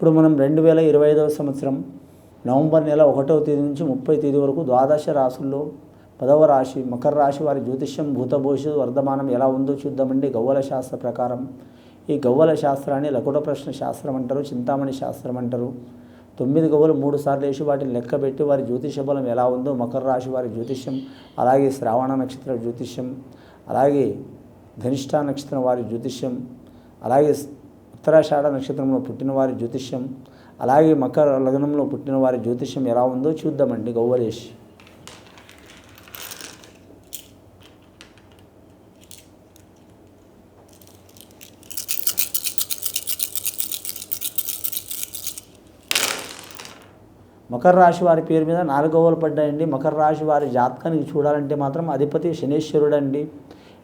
ఇప్పుడు మనం రెండు వేల ఇరవై ఐదవ సంవత్సరం నవంబర్ నెల ఒకటవ తేదీ నుంచి ముప్పై తేదీ వరకు ద్వాదశ రాశుల్లో పదవ రాశి మకర రాశి వారి జ్యోతిష్యం భూతభవిష్యత్ వర్ధమానం ఎలా ఉందో చూద్దామండి. గవ్వల శాస్త్ర ప్రకారం. ఈ గవ్వల శాస్త్రాన్ని లకుట ప్రశ్న శాస్త్రం అంటారు చింతామణి శాస్త్రం అంటారు. తొమ్మిది గవ్వలు మూడు సార్లు వేసి వాటిని లెక్కబెట్టి వారి జ్యోతిష బలం ఎలా ఉందో మకర రాశి వారి జ్యోతిష్యం అలాగే శ్రావణ నక్షత్ర జ్యోతిష్యం అలాగే ధనిష్ఠా నక్షత్రం వారి జ్యోతిష్యం అలాగే ఉత్తరాషాఢ నక్షత్రంలో పుట్టిన వారి జ్యోతిష్యం అలాగే మకర లగ్నంలో పుట్టిన వారి జ్యోతిష్యం ఎలా ఉందో చూద్దామండి గౌవలేష్ మకర రాశి వారి పేరు మీద నాలుగవలు పడ్డాయండి. మకర రాశి వారి జాతకానికి చూడాలంటే మాత్రం అధిపతి శనీశ్వరుడు అండి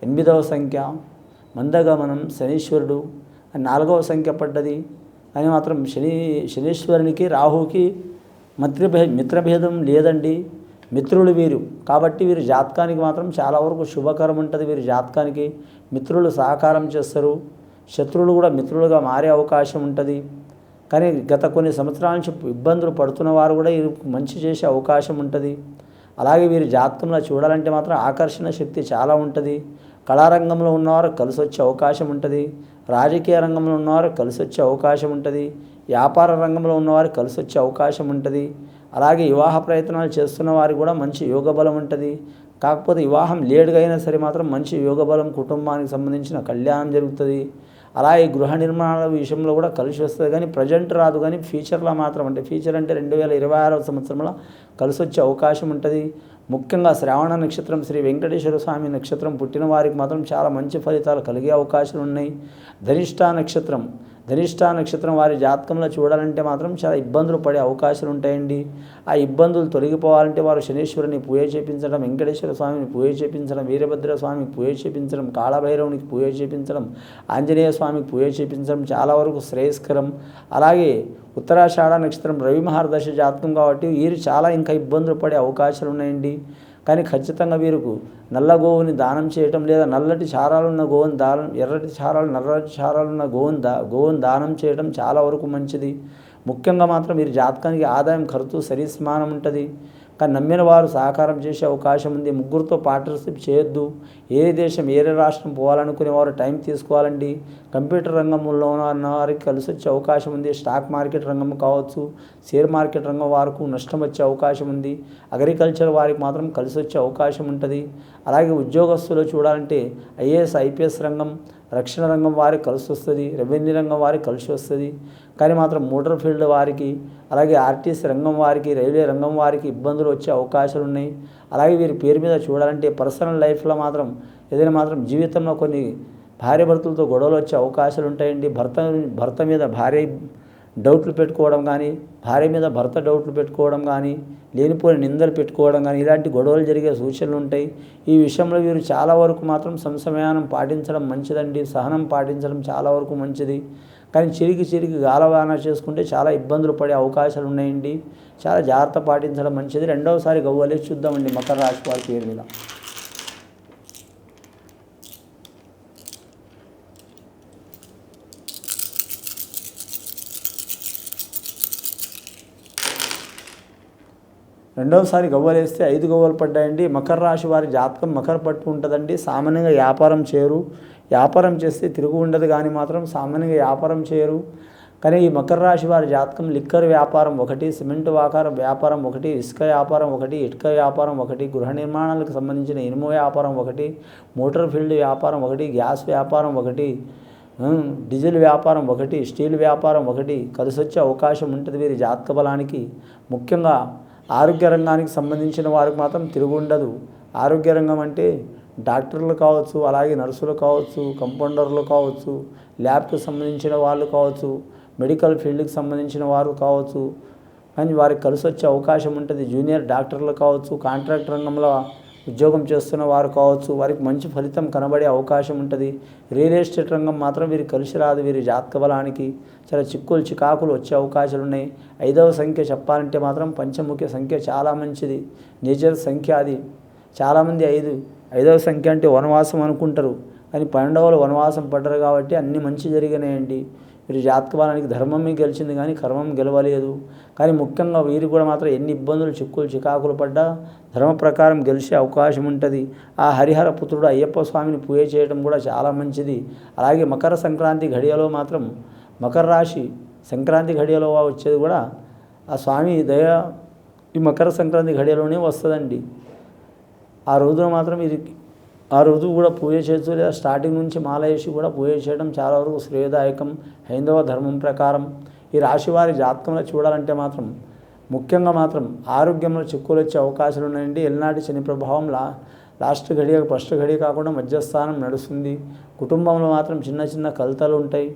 ఎనిమిదవ సంఖ్య మందగమనం శనీశ్వరుడు. నాలుగవ సంఖ్య పడ్డది. అని మాత్రం శని శనీశ్వరునికి రాహుకి మిత్రభే మిత్రభేదం లేదండి. మిత్రులు వీరు. కాబట్టి వీరి జాతకానికి మాత్రం చాలా వరకు శుభకరం ఉంటుంది వీరి జాతకానికి. మిత్రులు సహకారం చేస్తారు. శత్రువులు కూడా మిత్రులుగా మారే అవకాశం ఉంటుంది. కానీ గత కొన్ని సంవత్సరాల నుంచి ఇబ్బందులు పడుతున్న వారు కూడా ఇది మంచి చేసే అవకాశం ఉంటుంది. అలాగే వీరి జాతకంలో చూడాలంటే మాత్రం ఆకర్షణ శక్తి చాలా ఉంటుంది. కళారంగంలో ఉన్నవారు కలిసి వచ్చే అవకాశం ఉంటుంది. రాజకీయ రంగంలో ఉన్నవారు కలిసి వచ్చే అవకాశం ఉంటుంది. వ్యాపార రంగంలో ఉన్నవారు కలిసి వచ్చే అవకాశం ఉంటుంది. అలాగే వివాహ ప్రయత్నాలు చేస్తున్న వారికి కూడా మంచి యోగ బలం ఉంటుంది. కాకపోతే వివాహం లేటుగా అయినా సరే మాత్రం మంచి యోగ బలం కుటుంబానికి సంబంధించిన కళ్యాణం జరుగుతుంది. అలాగే గృహ నిర్మాణాల విషయంలో కూడా కలిసి వస్తుంది. కానీ ప్రజెంట్ రాదు. కానీ ఫ్యూచర్లో మాత్రం అంటే ఫ్యూచర్ అంటే రెండు వేల ఇరవై ఆరవ సంవత్సరంలో కలిసి వచ్చే అవకాశం ఉంటుంది. ముఖ్యంగా శ్రావణ నక్షత్రం శ్రీ వెంకటేశ్వర స్వామి నక్షత్రం పుట్టిన వారికి మాత్రం చాలా మంచి ఫలితాలు కలిగే అవకాశాలు ఉన్నాయి ధనిష్టా నక్షత్రం ధనిష్ట నక్షత్రం వారి జాతకంలో చూడాలంటే మాత్రం చాలా ఇబ్బందులు పడే అవకాశాలు ఉంటాయండి. ఆ ఇబ్బందులు తొలగిపోవాలంటే వారు శనీశ్వరుని పూజ చేపించడం వెంకటేశ్వర స్వామిని పూజ చేపించడం వీరభద్ర స్వామికి పూజ చేపించడం కాళభైరవునికి పూజ చేపించడం ఆంజనేయ స్వామికి పూజ చేపించడం చాలా వరకు శ్రేయస్కరం. అలాగే ఉత్తరాషాఢ నక్షత్రం రవి మహారదశ జాతకం కాబట్టి వీరు చాలా ఇంకా ఇబ్బందులు పడే అవకాశాలు ఉన్నాయండి. కానీ ఖచ్చితంగా వీరికి నల్ల గోవుని దానం చేయటం లేదా నల్లటి చారాలున్న గోవుని దానం ఎర్రటి చారాలు నల్లటి చారాలున్న గోవుని దా గోవుని దానం చేయడం చాలా వరకు మంచిది. ముఖ్యంగా మాత్రం వీరి జాతకానికి ఆదాయం ఖర్చు సరిసమానం ఉంటుంది. కానీ నమ్మిన వారు సహకారం చేసే అవకాశం ఉంది. ముగ్గురితో పార్ట్నర్షిప్ చేయొద్దు. ఏ దేశం ఏ రాష్ట్రం పోవాలనుకునే వారు టైం తీసుకోవాలండి. కంప్యూటర్ రంగంలో ఉన్న వారికి కలిసి వచ్చే అవకాశం ఉంది. స్టాక్ మార్కెట్ రంగం కావచ్చు షేర్ మార్కెట్ రంగం వారికి నష్టం వచ్చే అవకాశం ఉంది. అగ్రికల్చర్ వారికి మాత్రం కలిసి వచ్చే అవకాశం ఉంటుంది. అలాగే ఉద్యోగస్తులు చూడాలంటే ఐఏఎస్ ఐపీఎస్ రంగం రక్షణ రంగం వారికి కలిసి వస్తుంది రెవెన్యూ రంగం వారికి కలిసి వస్తుంది. కానీ మాత్రం మోటార్ ఫీల్డ్ వారికి అలాగే ఆర్టీసీ రంగం వారికి రైల్వే రంగం వారికి ఇబ్బందులు వచ్చే అవకాశాలు ఉన్నాయి. అలాగే వీరి పేరు మీద చూడాలంటే పర్సనల్ లైఫ్లో మాత్రం ఏదైనా మాత్రం జీవితంలో కొన్ని భార్య భర్తలతో గొడవలు వచ్చే అవకాశాలు ఉంటాయండి. భర్త భర్త మీద భార్య డౌట్లు పెట్టుకోవడం కానీ భార్య మీద భర్త డౌట్లు పెట్టుకోవడం కానీ లేనిపోయిన నిందలు పెట్టుకోవడం కానీ ఇలాంటి గొడవలు జరిగే సూచనలు ఉంటాయి. ఈ విషయంలో వీరు చాలా వరకు మాత్రం సంసమయానం పాటించడం మంచిదండి. సహనం పాటించడం చాలా వరకు మంచిది. కానీ చిరిగి చిరిగి గాలవాన చేసుకుంటే చాలా ఇబ్బందులు పడే అవకాశాలు ఉన్నాయండి. చాలా జాగ్రత్త పాటించడం మంచిది. రెండవసారి గవ్వలే చూద్దామండి మకర రాశి వారి పేరు మీద. రెండవసారి గవ్వలేస్తే ఐదు గవ్వలు పడ్డాయండి. మకర రాశి వారి జాతకం మకర పట్టు ఉంటుందండి. సామాన్యంగా వ్యాపారం చేయరు. వ్యాపారం చేస్తే తిరుగు ఉండదు కానీ మాత్రం సామాన్యంగా వ్యాపారం చేయరు. కానీ ఈ మకర రాశి వారి జాతకం లిక్కర్ వ్యాపారం ఒకటి సిమెంట్ వ్యాపారం వ్యాపారం ఒకటి ఇసుక వ్యాపారం ఒకటి ఇటుక వ్యాపారం ఒకటి గృహ నిర్మాణాలకు సంబంధించిన ఇనుము వ్యాపారం ఒకటి మోటార్ ఫీల్డ్ వ్యాపారం ఒకటి గ్యాస్ వ్యాపారం ఒకటి డీజిల్ వ్యాపారం ఒకటి స్టీల్ వ్యాపారం ఒకటి కలిసొచ్చే అవకాశం ఉంటుంది వీరి జాతక బలానికి. ముఖ్యంగా ఆరోగ్య రంగానికి సంబంధించిన వారికి మాత్రం తిరుగుండదు. ఆరోగ్య రంగం అంటే డాక్టర్లు కావచ్చు అలాగే నర్సులు కావచ్చు కంపౌండర్లు కావచ్చు ల్యాబ్కి సంబంధించిన వాళ్ళు కావచ్చు మెడికల్ ఫీల్డ్కి సంబంధించిన వారు కావచ్చు. కానీ వారికి కలిసి వచ్చే అవకాశం ఉంటుంది. జూనియర్ డాక్టర్లు కావచ్చు కాంట్రాక్ట్ రంగంలో ఉద్యోగం చేస్తున్న వారు కావచ్చు వారికి మంచి ఫలితం కనబడే అవకాశం ఉంటుంది. రియల్ ఎస్టేట్ రంగం మాత్రం వీరికి కలిసి రాదు వీరి జాతక బలానికి. చాలా చిక్కులు చికాకులు వచ్చే అవకాశాలు ఉన్నాయి. ఐదవ సంఖ్య చెప్పాలంటే మాత్రం పంచముఖ్య సంఖ్య చాలా మంచిది. నేచర్ సంఖ్య అది. చాలామంది ఐదు ఐదవ సంఖ్య అంటే వనవాసం అనుకుంటారు. కానీ పన్నెండవలు వనవాసం పడ్డరు కాబట్టి అన్ని మంచి జరిగినాయండి. వీరి జాతకబలానికి ధర్మమే గెలిచింది కానీ కర్మం గెలవలేదు. కానీ ముఖ్యంగా వీరు కూడా మాత్రం ఎన్ని ఇబ్బందులు చిక్కులు చికాకులు పడ్డా ధర్మ ప్రకారం గెలిచే అవకాశం ఉంటుంది. ఆ హరిహర పుత్రుడు అయ్యప్ప స్వామిని పూజ చేయడం కూడా చాలా మంచిది. అలాగే మకర సంక్రాంతి ఘడియలో మాత్రం మకర రాశి సంక్రాంతి ఘడియలో వచ్చేది కూడా ఆ స్వామి దయ ఈ మకర సంక్రాంతి ఘడియలోనే వస్తుందండి. ఆ రోజున మాత్రం ఇది ఆ రోజు కూడా పూజ చేయొచ్చు లేదా స్టార్టింగ్ నుంచి మాల వేసి కూడా పూజ చేయడం చాలా వరకు శ్రేయదాయకం. హైందవ ధర్మం ప్రకారం ఈ రాశి వారి జాతకంలో చూడాలంటే మాత్రం ముఖ్యంగా మాత్రం ఆరోగ్యంలో చిక్కులు వచ్చే అవకాశాలు ఉన్నాయండి. ఎల్నాటి శని ప్రభావం లా లాస్ట్ గడియ ఫస్ట్ గడియ కాకుండా మధ్యస్థానం నడుస్తుంది. కుటుంబంలో మాత్రం చిన్న చిన్న కలతలు ఉంటాయి.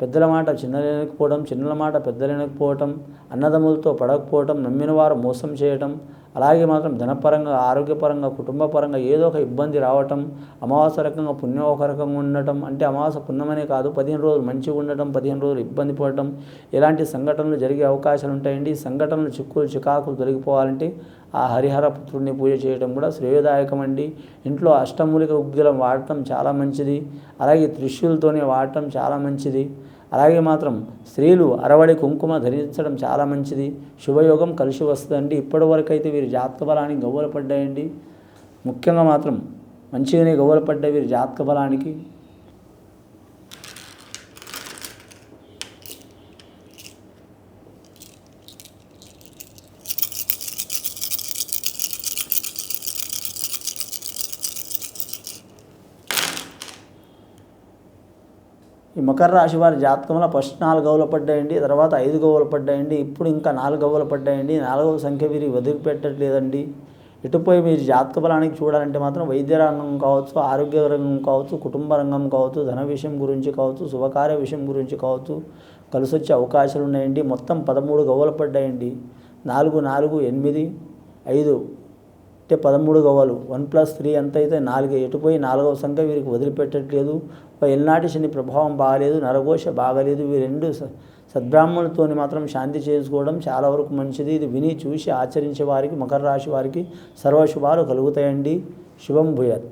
పెద్దల మాట చిన్నలేనకపోవడం చిన్నల మాట పెద్దలేనకపోవటం అన్నదమ్ములతో పడకపోవటం నమ్మిన వారు మోసం చేయటం అలాగే మాత్రం ధనపరంగా ఆరోగ్యపరంగా కుటుంబపరంగా ఏదో ఒక ఇబ్బంది రావటం అమావాస రకంగా పుణ్యం ఒక రకంగా ఉండటం అంటే అమావాస్య పుణ్యమనే కాదు పదిహేను రోజులు మంచిగా ఉండటం పదిహేను రోజులు ఇబ్బంది పడటం ఇలాంటి సంఘటనలు జరిగే అవకాశాలు ఉంటాయండి. ఈ సంఘటనలు చిక్కులు చికాకులు తొలగిపోవాలంటే ఆ హరిహర పుత్రుడిని పూజ చేయడం కూడా శ్రేయదాయకం అండి ఇంట్లో అష్టమూలిక ఉగ్గిలం వాడటం చాలా మంచిది. అలాగే త్రిశూలతోనే వాడటం చాలా మంచిది. అలాగే మాత్రం స్త్రీలు అరవడి కుంకుమ ధరించడం చాలా మంచిది. శుభయోగం కలిసి వస్తుందండి. ఇప్పటి వరకు అయితే వీరి జాతక బలానికి గౌరవపడ్డాయండి. ముఖ్యంగా మాత్రం మంచిగానే గవ్వలు వీరి జాతక బలానికి. ఈ మకర రాశి వారి జాతకంలో ఫస్ట్ నాలుగు గవ్వలు పడ్డాయండి తర్వాత ఐదు గవ్వలు పడ్డాయండి ఇప్పుడు ఇంకా నాలుగు గవ్వలు పడ్డాయండి నాలుగవ సంఖ్య వీరి వదిలిపెట్టట్లేదండి. ఇటుపోయి మీరు జాతక బలానికి చూడాలంటే మాత్రం వైద్య రంగం కావచ్చు ఆరోగ్య రంగం కావచ్చు కుటుంబ రంగం కావచ్చు ధన విషయం గురించి కావచ్చు శుభకార్య విషయం గురించి కావచ్చు కలిసి వచ్చే అవకాశాలు ఉన్నాయండి మొత్తం పదమూడు గవ్వలు పడ్డాయండి. నాలుగు నాలుగు ఎనిమిది ఐదు అంటే పదమూడు గవ్వలు వన్ ప్లస్ త్రీ ఎంత అయితే నాలుగే ఎటుపోయి నాలుగవ సంఖ్య వీరికి వదిలిపెట్టట్లేదు. ఎల్నాటి శని ప్రభావం బాగలేదు నరఘోష బాగలేదు. ఇవి రెండు స- సద్బ్రాహ్మణులతోని మాత్రం శాంతి చేసుకోవడం చాలా వరకు మంచిది. ఇది విని చూసి ఆచరించే వారికి మకర రాశి వారికి సర్వశుభాలు కలుగుతాయండి. శుభం భూయాత్.